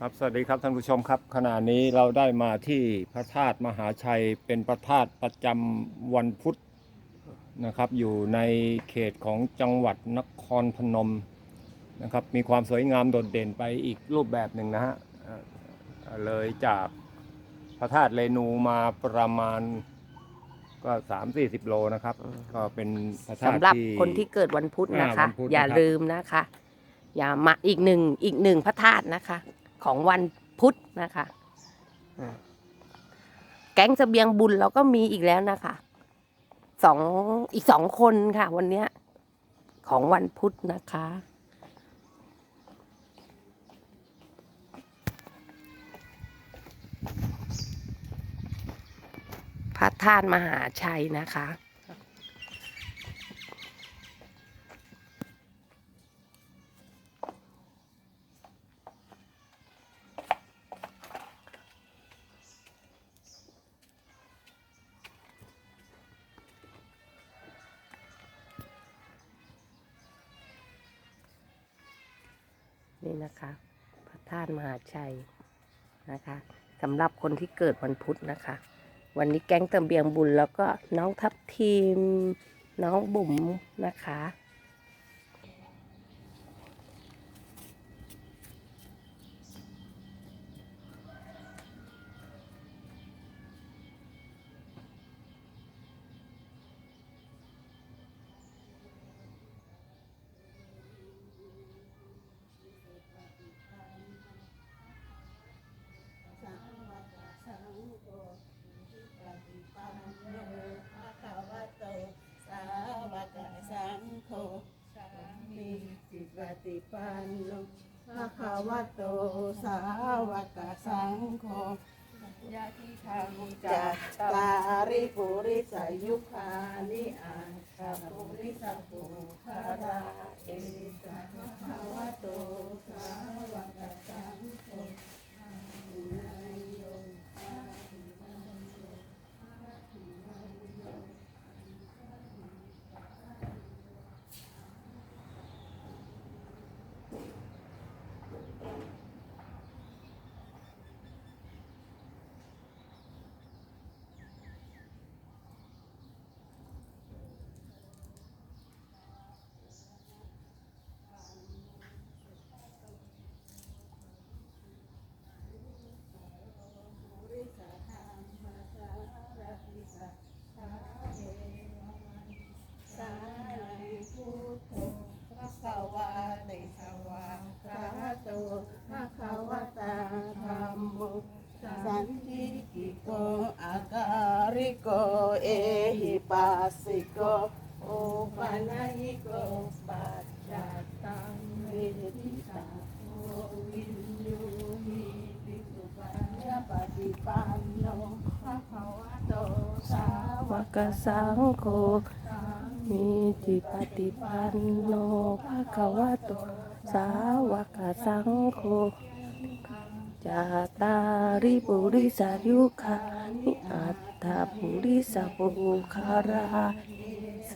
ครับสวัสดีครับท่านผู้ชมครับ ขณะนี้เราได้มาที่พระธาตุมหาชัยเป็นพระธาตุประจำวันพุธนะครับ อยู่ในเขตของจังหวัดนครพนมนะครับ มีความสวยงามโดดเด่นไปอีกรูปแบบหนึ่งนะฮะเอ่อเลยจากพระธาตุเรนูมาประมาณก็สามสี่สิบโลนะครับ ก็เป็นพระธาตุสำหรับที่คนที่เกิดวันพุธนะคะอ่าวันพุธอย่านะครับลืมนะคะ อย่ามาอีกหนึ่งอีกหนึ่งพระธาตุนะคะ ของวันพุธนะคะอ่าแก๊งเสบียงบุญเราก็มีอีกแล้วนะคะสองอีกสองคนค่ะ วันเนี้ย ของวันพุธนะคะ พระธาตุมหาชัยนะคะ นี่นะคะ พระธาตุมหาชัยนะคะสำหรับคนที่เกิดวันพุธนะคะ วันนี้แก๊งเติมเบียงบุญแล้วก็น้องทับทีม น้องบุ๋มนะคะ โนภะคะวะโตสาวกสังโฆยะทิทางจัตตาริปุริสยุคานิอาคาปุริสปุคาราเอสะภะคะวะโต สาวกสังโฆ สารีพุทโธพระสวาติสวาคาโตพระขาวตาธรรมโมสันติกิโกอาการิโกเอหิปัสสิโกโอ ปัญญิโกปัจจัตตังเวทิตาโอ ะ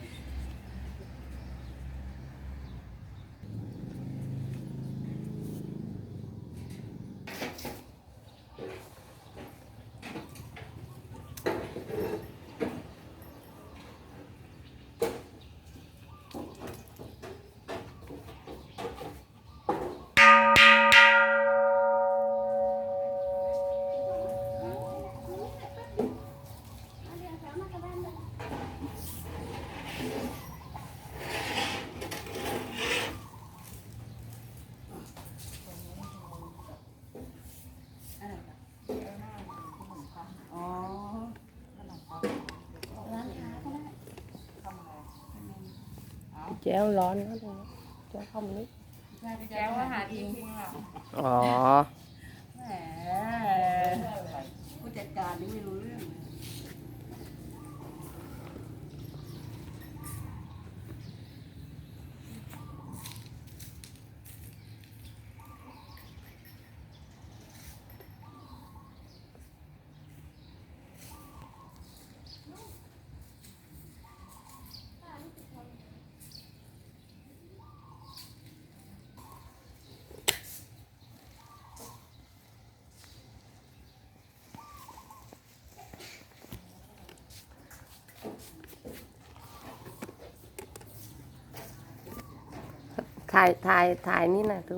แจ้วร้อนนะตรงนี้แจ้วเข้ามานิดแจ้วอาหารจริงๆหรออ๋อแหมผู้จัดการนี่ไม่รู้ ถ่ายถ่ายถ่ายนี่นะดู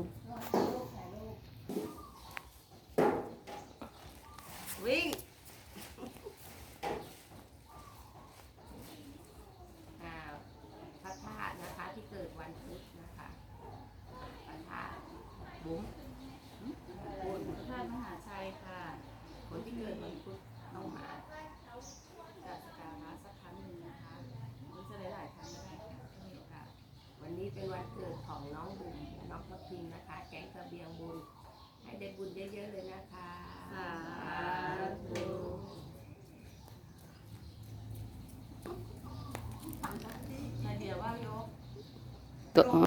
วิ่งอ่าพระธาตุนะคะที่เกิดวันพุธนะคะพระธาตุบุ๋มคุณพระธาตุมหาชัยค่ะ คนที่เกิดวันพุธ ได้บุญเยอะๆเลยนะคะสาธุนาเดียว่ายกตัว